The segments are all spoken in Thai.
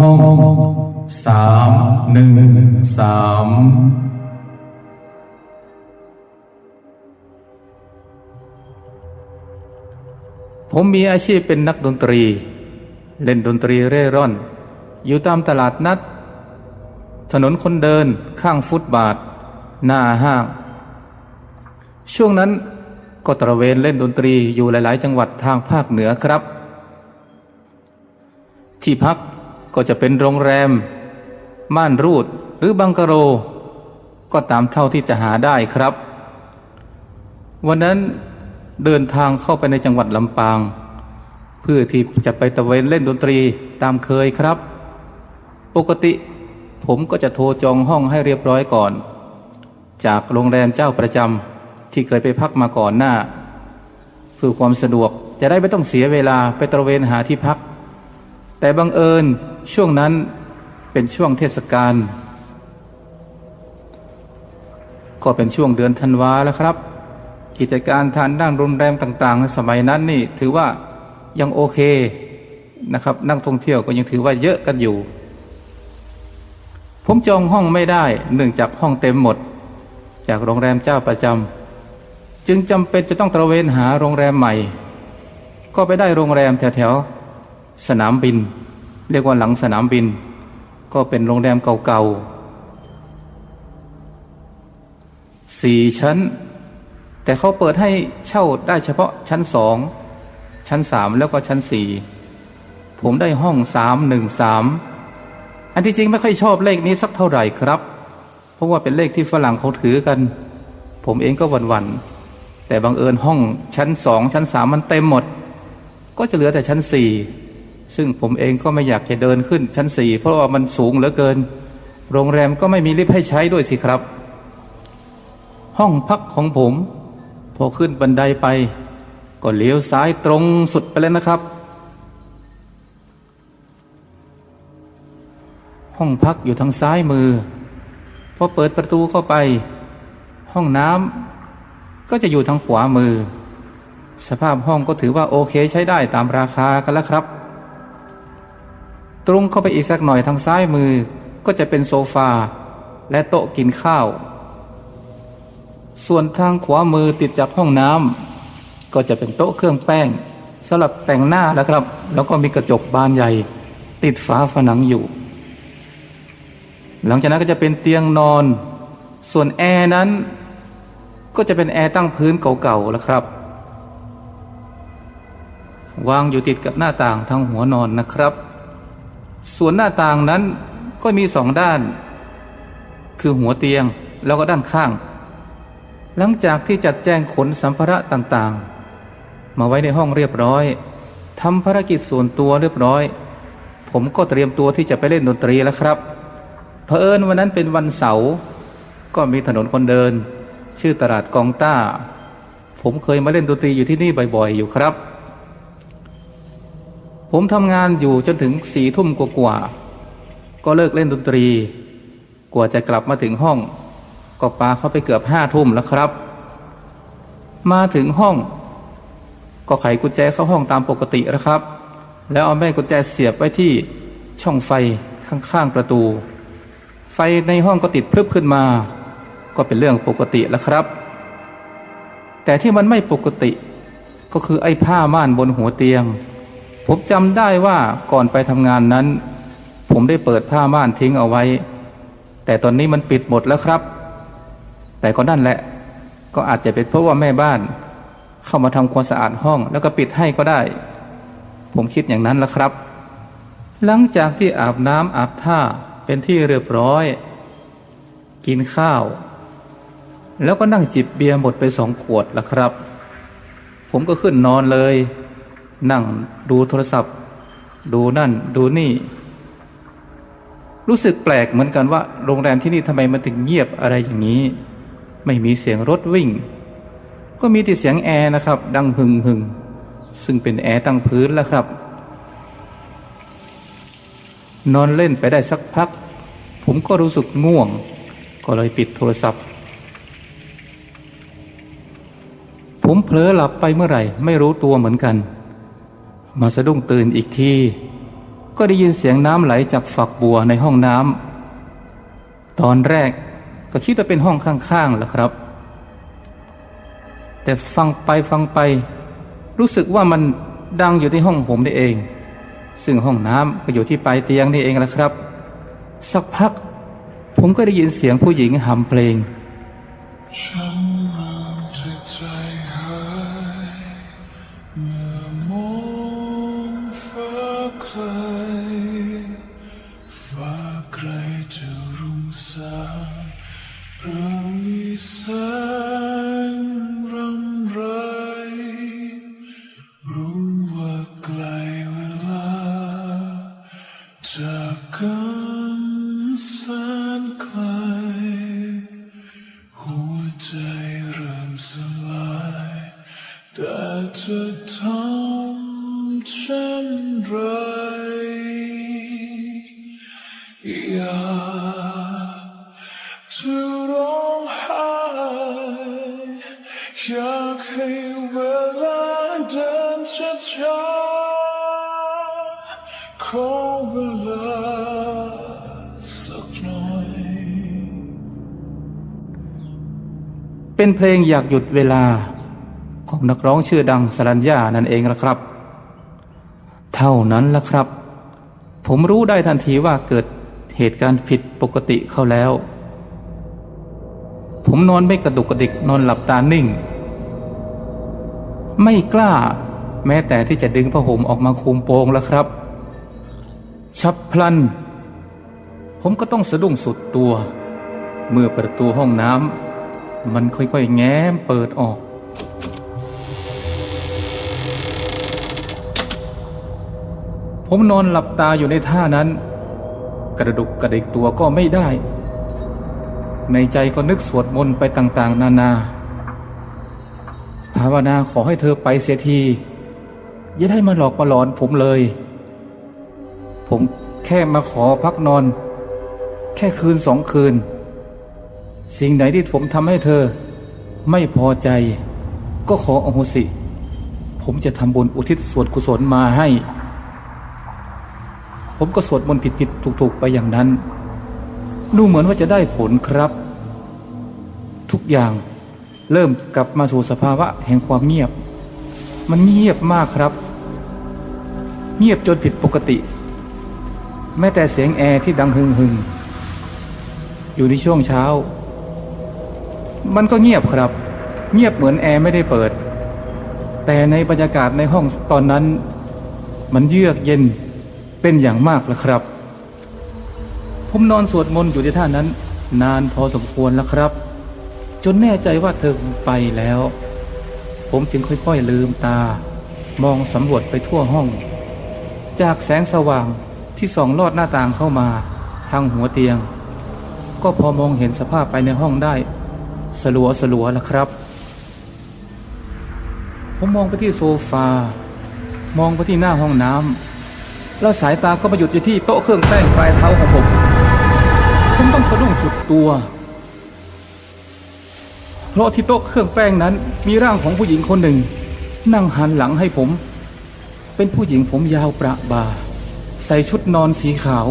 ห้องสามหนึ่งสามผมมีอาชีพเป็นนักดนตรี เล่นดนตรีเร่ร่อน อยู่ตามตลาดนัด ถนนคนเดินข้างฟุตบาท หน้าห้าง ช่วงนั้นก็ตระเวนเล่นดนตรีอยู่หลาย ๆ จังหวัดทางภาคเหนือครับ ที่พัก ก็จะเป็นโรงแรม ม่านรูดหรือบังกะโร ก็ตามเท่าที่จะหาได้ครับ วันนั้นเดินทางเข้าไปในจังหวัดลำปาง เพื่อที่จะไปตะเวนเล่นดนตรีตามเคยครับ ปกติผมก็จะโทรจองห้องให้เรียบร้อยก่อน จากโรงแรมเจ้าประจำที่เคยไปพักมาก่อนหน้า เพื่อความสะดวกจะได้ไม่ต้องเสียเวลาไปตระเวนหาที่พัก แต่บังเอิญช่วงนั้นเป็นช่วงเทศกาลก็เป็นช่วงเดือนธันวาแล้วครับ กิจการทานด้านโรงแรมต่างๆในสมัยนั้นนี่ถือว่ายังโอเคนะครับ นักท่องเที่ยวก็ยังถือว่าเยอะกันอยู่ ผมจองห้องไม่ได้เนื่องจากห้องเต็มหมด จากโรงแรมเจ้าประจำจึงจำเป็นจะต้องตระเวนหาโรงแรมใหม่ ก็ไปได้โรงแรมแถวๆ สนามบิน เรียกว่าหลังสนามบิน ก็เป็นโรงแรมเก่าๆสี่ชั้น แต่เขาเปิดให้เช่าได้เฉพาะชั้นสองชั้นสามแล้วก็ชั้นสี่ผมได้ห้องสามหนึ่งสามอันที่จริงไม่ค่อยชอบเลขนี้สักเท่าไหร่ครับ เพราะว่าเป็นเลขที่ฝรั่งเขาถือกัน ผมเองก็หวันๆแต่บังเอิญห้องชั้นสองชั้นสามมันเต็มหมด ก็จะเหลือแต่ชั้นสี่ ซึ่งผมเองก็ไม่อยากจะเดินขึ้นชั้นสี่เพราะว่ามันสูงเหลือเกิน โรงแรมก็ไม่มีลิฟต์ให้ใช้ด้วยสิครับ ห้องพักของผม พอขึ้นบันไดไป ก็เลี้ยวซ้ายตรงสุดไปเลยนะครับ ห้องพักอยู่ทางซ้ายมือ พอเปิดประตูเข้าไป ห้องน้ำก็จะอยู่ทางขวามือ สภาพห้องก็ถือว่าโอเคใช้ได้ตามราคากันแล้วครับ ตรงเข้าไปอีกสักหน่อยทางซ้ายมือก็จะเป็นโซฟา และโต๊ะกินข้าว ส่วนทางขวามือติดจากห้องน้ำก็จะเป็นโต๊ะเครื่องแป้งสำหรับแต่งหน้าแล้วครับ แล้วก็มีกระจกบานใหญ่ ติดฝาผนังอยู่ หลังจากนั้นก็จะเป็นเตียงนอน ส่วนแอร์นั้น ก็จะเป็นแอร์ตั้งพื้นเก่าๆแล้วครับ วางอยู่ติดกับหน้าต่างทางหัวนอนนะครับ ส่วนหน้าต่างนั้นก็มีสองด้าน คือหัวเตียงแล้วก็ด้านข้าง หลังจากที่จัดแจงขนสัมภาระต่างๆ มาไว้ในห้องเรียบร้อยทำภารกิจส่วนตัวเรียบร้อย ผมก็เตรียมตัวที่จะไปเล่นดนตรีแล้วครับเผอิญวันนั้นเป็นวันเสาร์ก็มีถนนคนเดิน ชื่อตลาดกองต้า ผมเคยมาเล่นดนตรีอยู่ที่นี่บ่อยๆ อยู่ครับ ผมทำงานอยู่จนถึงสี่ทุ่มกว่าๆก็เลิกเล่นดนตรี กว่าจะกลับมาถึงห้อง ก็ปาเข้าไปเกือบห้าทุ่มแล้วครับ มาถึงห้อง ก็ไขกุญแจเข้าห้องตามปกติแล้วครับ แล้วเอาแม่กุญแจเสียบไว้ที่ช่องไฟข้างๆประตู ไฟในห้องก็ติดพรึบขึ้นมา ก็เป็นเรื่องปกติแล้วครับ แต่ที่มันไม่ปกติ ก็คือไอ้ผ้าม่านบนหัวเตียง ผมจำได้ว่าก่อนไปทำงานนั้น ผมได้เปิดผ้าม่านทิ้งเอาไว้ แต่ตอนนี้มันปิดหมดแล้วครับ แต่ก็นั่นแหละ ก็อาจจะเป็นเพราะว่าแม่บ้าน เข้ามาทำความสะอาดห้อง แล้วก็ปิดให้ก็ได้ ผมคิดอย่างนั้นแล้วครับ หลังจากที่อาบน้ำอาบท่าเป็นที่เรียบร้อย กินข้าว แล้วก็นั่งจิบเบียร์หมดไปสองขวดแล้วครับ ผมก็ขึ้นนอนเลย นั่งดูโทรศัพท์ ดูนั่นดูนี่ รู้สึกแปลกเหมือนกันว่า โรงแรมที่นี่ทำไมมันถึงเงียบอะไรอย่างนี้ ไม่มีเสียงรถวิ่ง ก็มีแต่เสียงแอร์นะครับ ดังหึงหึงซึ่งเป็นแอร์ตั้งพื้นแล้วครับ นอนเล่นไปได้สักพัก ผมก็รู้สึกง่วง ก็เลยปิดโทรศัพท์ ผมเผลอหลับไปเมื่อไหร่ ไม่รู้ตัวเหมือนกัน มาสะดุ้งตื่นอีกทีก็ได้ยินเสียงน้ำไหลจากฝักบัวในห้องน้ำตอนแรกก็คิดว่าเป็นห้องข้างๆแหละครับ แต่ฟังไปฟังไป รู้สึกว่ามันดังอยู่ที่ห้องผมนี่เอง ซึ่งห้องน้ำก็อยู่ที่ปลายเตียงนี่เองแหละครับ สักพัก ผมก็ได้ยินเสียงผู้หญิงหำเพลงฉั จากกันแสนไกล หัวใจเริ่มสลาย แต่เธอ ขอเวลาสักหน่อย เป็นเพลงอยากหยุดเวลาของนักร้องชื่อดังสรัญญานั่นเองละครับ เท่านั้นละครับ ผมรู้ได้ทันทีว่าเกิดเหตุการณ์ผิดปกติเข้าแล้ว ผมนอนไม่กระดุกกระดิกนอนหลับตานิ่ง ไม่กล้า แม้แต่ที่จะดึงผ้าห่มออกมาคุมโปงแล้วครับ ฉับพลัน ผมก็ต้องสะดุ้งสุดตัว เมื่อประตูห้องน้ำมันค่อยๆ แง้มเปิดออก ผมนอนหลับตาอยู่ในท่านั้น กระดุกกระดิกตัวก็ไม่ได้ ในใจก็นึกสวดมนต์ไปต่างๆ นานาภาวนาขอให้เธอไปเสียที อย่าได้มาหลอกมาหลอนผมเลย ผมแค่มาขอพักนอน แค่คืนสองคืน สิ่งไหนที่ผมทำให้เธอ ไม่พอใจ ก็ขออโหสิ ผมจะทำบุญอุทิศส่วนกุศลมาให้ ผมก็สวดมนต์ผิดๆถูกๆไปอย่างนั้น ดูเหมือนว่าจะได้ผลครับ ทุกอย่างเริ่มกลับมาสู่สภาวะแห่งความเงียบ มันเงียบมากครับ เงียบจนผิดปกติ แม้แต่เสียงแอร์ที่ดังหึงหึงๆอยู่ในช่วงเช้า มันก็เงียบครับ เงียบเหมือนแอร์ไม่ได้เปิด แต่ในบรรยากาศในห้องตอนนั้น มันเยือกเย็นเป็นอย่างมากแล้วครับ ผมนอนสวดมนต์อยู่ในท่านั้น นานพอสมควรแล้วครับ จนแน่ใจว่าเธอไปแล้ว ผมจึงค่อยๆลืมตา มองสำรวจไปทั่วห้อง จากแสงสว่าง ที่ส่องลอดหน้าต่างเข้ามาทางหัวเตียง ก็พอมองเห็นสภาพไปในห้องได้ สลัวสลัวแล้วครับ ผมมองไปที่โซฟา มองไปที่หน้าห้องน้ำแล้วสายตาก็มาหยุดอยู่ที่โต๊ะเครื่องแป้งปลายเท้าของผมผมต้องสะดุ้งสุดตัว เพราะที่โต๊ะเครื่องแป้งนั้นมีร่างของผู้หญิงคนหนึ่ง นั่งหันหลังให้ผม เป็นผู้หญิงผมยาวประบ่า ใส่ชุดนอนสีขาว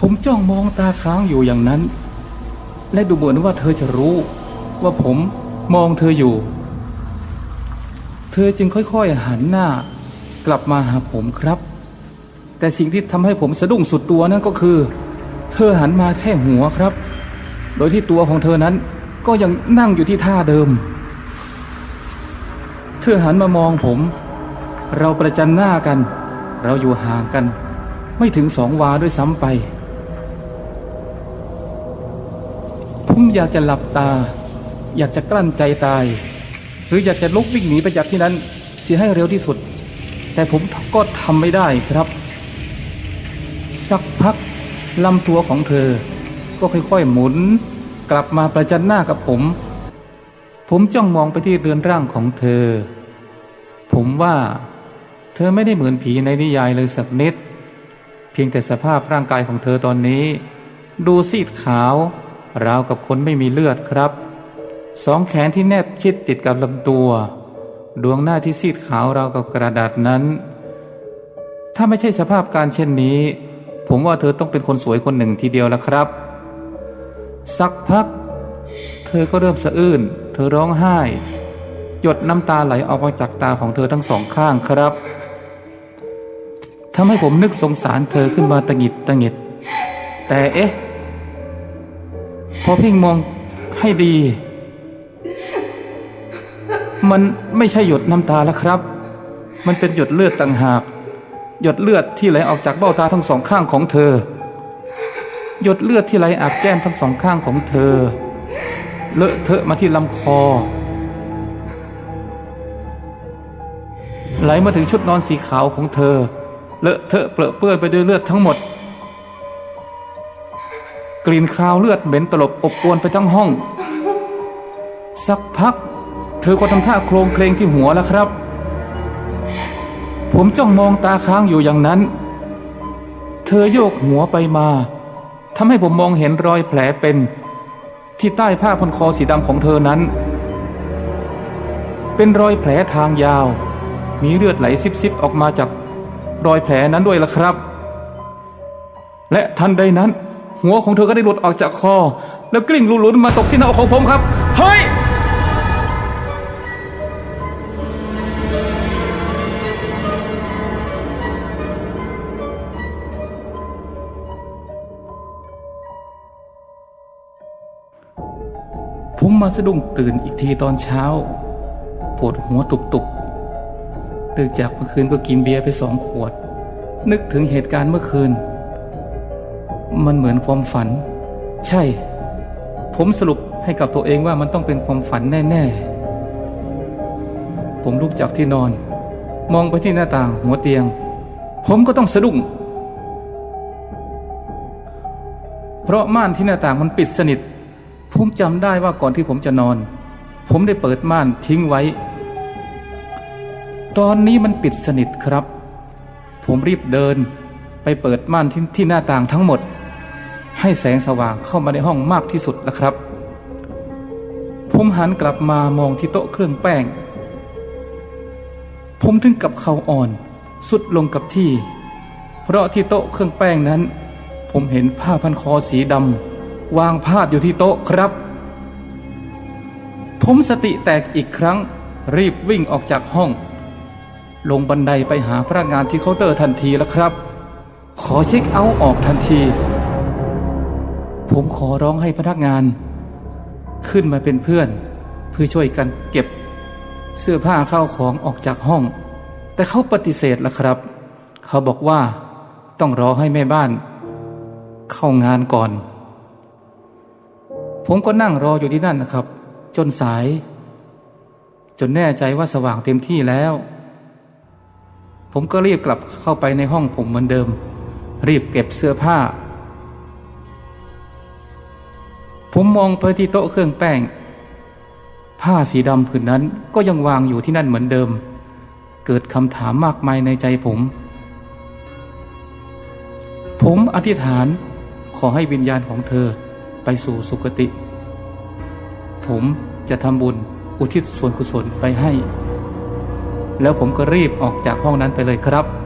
ผมจ้องมองตาค้างอยู่อย่างนั้น และดูเหมือนว่าเธอจะรู้ ว่าผมมองเธออยู่ เธอจึงค่อยๆหันหน้ากลับมาหาผมครับ แต่สิ่งที่ทำให้ผมสะดุ้งสุดตัวนั่นก็คือ เธอหันมาแค่หัวครับ โดยที่ตัวของเธอนั้นก็ยังนั่งอยู่ที่ท่าเดิม เธอหันมามองผม เราประจันหน้ากัน เราอยู่ห่างกัน ไม่ถึงสองวาด้วยซ้ำไป ผมอยากจะหลับตา อยากจะกลั้นใจตาย หรืออยากจะลุกวิ่งหนีไปจากที่นั้น เสียให้เร็วที่สุด แต่ผมก็ทำไม่ได้ครับ สักพักลำตัวของเธอ ก็ค่อยๆหมุน กลับมาประจันหน้ากับผม ผมจ้องมองไปที่เรือนร่างของเธอ ผมว่า ธอไม่ได้เหมือนผีในนิยายเลยสักนิด เพียงแต่สภาพร่างกายของเธอตอนนี้ ดูซีดขาว ราวกับคนไม่มีเลือดครับ สองแขนที่แนบชิดติดกับลำตัว ดวงหน้าที่ซีดขาวราวกับกระดาษนั้น ถ้าไม่ใช่สภาพการเช่นนี้ ผมว่าเธอต้องเป็นคนสวยคนหนึ่งทีเดียวแล้วครับ สักพัก เธอก็เริ่มสะอื้น เธอร้องไห้ หยดน้ำตาไหลออกมาจากตาของเธอทั้งสองข้างครับ ทำให้ผมนึกสงสารเธอขึ้นมาตะหงิดตะหงิด แต่เอ๊ะ พอเพ่งมองให้ดี มันไม่ใช่หยดน้ำตาแล้วครับ มันเป็นหยดเลือดต่างหาก หยดเลือดที่ไหลออกจากเบ้าตาทั้งสองข้างของเธอ หยดเลือดที่ไหลอาบแก้มทั้งสองข้างของเธอ เลอะเทอะมาที่ลำคอไหลมาถึงชุดนอนสีขาวของเธอ เลอะเทอะเปรอะเปื้อนไปด้วยเลือดทั้งหมด กลิ่นคาวเลือดเหม็นตลบอบอวนไปทั้งห้อง สักพัก เธอก็ทำท่าโครงเคลงที่หัวแล้วครับ ผมจ้องมองตาค้างอยู่อย่างนั้น เธอโยกหัวไปมาทำให้ผมมองเห็นรอยแผลเป็น ที่ใต้ผ้าพันคอสีดำของเธอนั้น เป็นรอยแผลทางยาว มีเลือดไหลซิบๆออกมาจาก รอยแผลนั้นด้วยล่ะครับ และทันใดนั้น หัวของเธอก็ได้หลุดออกจากคอ แล้วกลิ้งหลุนมาตกที่หน้าอกของผมครับ เฮ้ยผมมาสะดุ้งตื่นอีกทีตอนเช้า ปวดหัวตุบๆ เนื่องจากเมื่อคืนก็กินเบียร์ไปสองขวด นึกถึงเหตุการณ์เมื่อคืน มันเหมือนความฝัน ใช่ ผมสรุปให้กับตัวเองว่ามันต้องเป็นความฝันแน่ ๆ ผมลุกจากที่นอน มองไปที่หน้าต่างหัวเตียง ผมก็ต้องสะดุ้งเพราะม่านที่หน้าต่างมันปิดสนิท ผมจำได้ว่าก่อนที่ผมจะนอน ผมได้เปิดม่านทิ้งไว้ ตอนนี้มันปิดสนิทครับ ผมรีบเดินไปเปิดม่านที่ที่หน้าต่างทั้งหมด ให้แสงสว่างเข้ามาในห้องมากที่สุดนะครับ ผมหันกลับมามองที่โต๊ะเครื่องแป้ง ผมถึงกับเข่าอ่อน สุดลงกับที่ เพราะที่โต๊ะเครื่องแป้งนั้น ผมเห็นผ้าพันคอสีดำวางพาดอยู่ที่โต๊ะครับ ผมสติแตกอีกครั้งรีบวิ่งออกจากห้อง ลงบันไดไปหาพนักงานที่เคาน์เตอร์ทันทีแล้วครับ ขอเช็คเอาท์ออกทันที ผมขอร้องให้พนักงาน ขึ้นมาเป็นเพื่อน เพื่อช่วยกันเก็บ เสื้อผ้าเข้าของออกจากห้อง แต่เขาปฏิเสธแล้วครับ เขาบอกว่าต้องรอให้แม่บ้าน เข้างานก่อน ผมก็นั่งรออยู่ที่นั่นนะครับ จนสาย จนแน่ใจว่าสว่างเต็มที่แล้ว ผมก็รีบกลับเข้าไปในห้องผมเหมือนเดิม รีบเก็บเสื้อผ้า ผมมองไปที่โต๊ะเครื่องแป้ง ผ้าสีดำผืนนั้นก็ยังวางอยู่ที่นั่นเหมือนเดิม เกิดคำถามมากมายในใจผม ผมอธิษฐานขอให้วิญญาณของเธอไปสู่สุคติ ผมจะทำบุญอุทิศส่วนกุศลไปให้ แล้วผมก็รีบออกจากห้องนั้นไปเลยครับ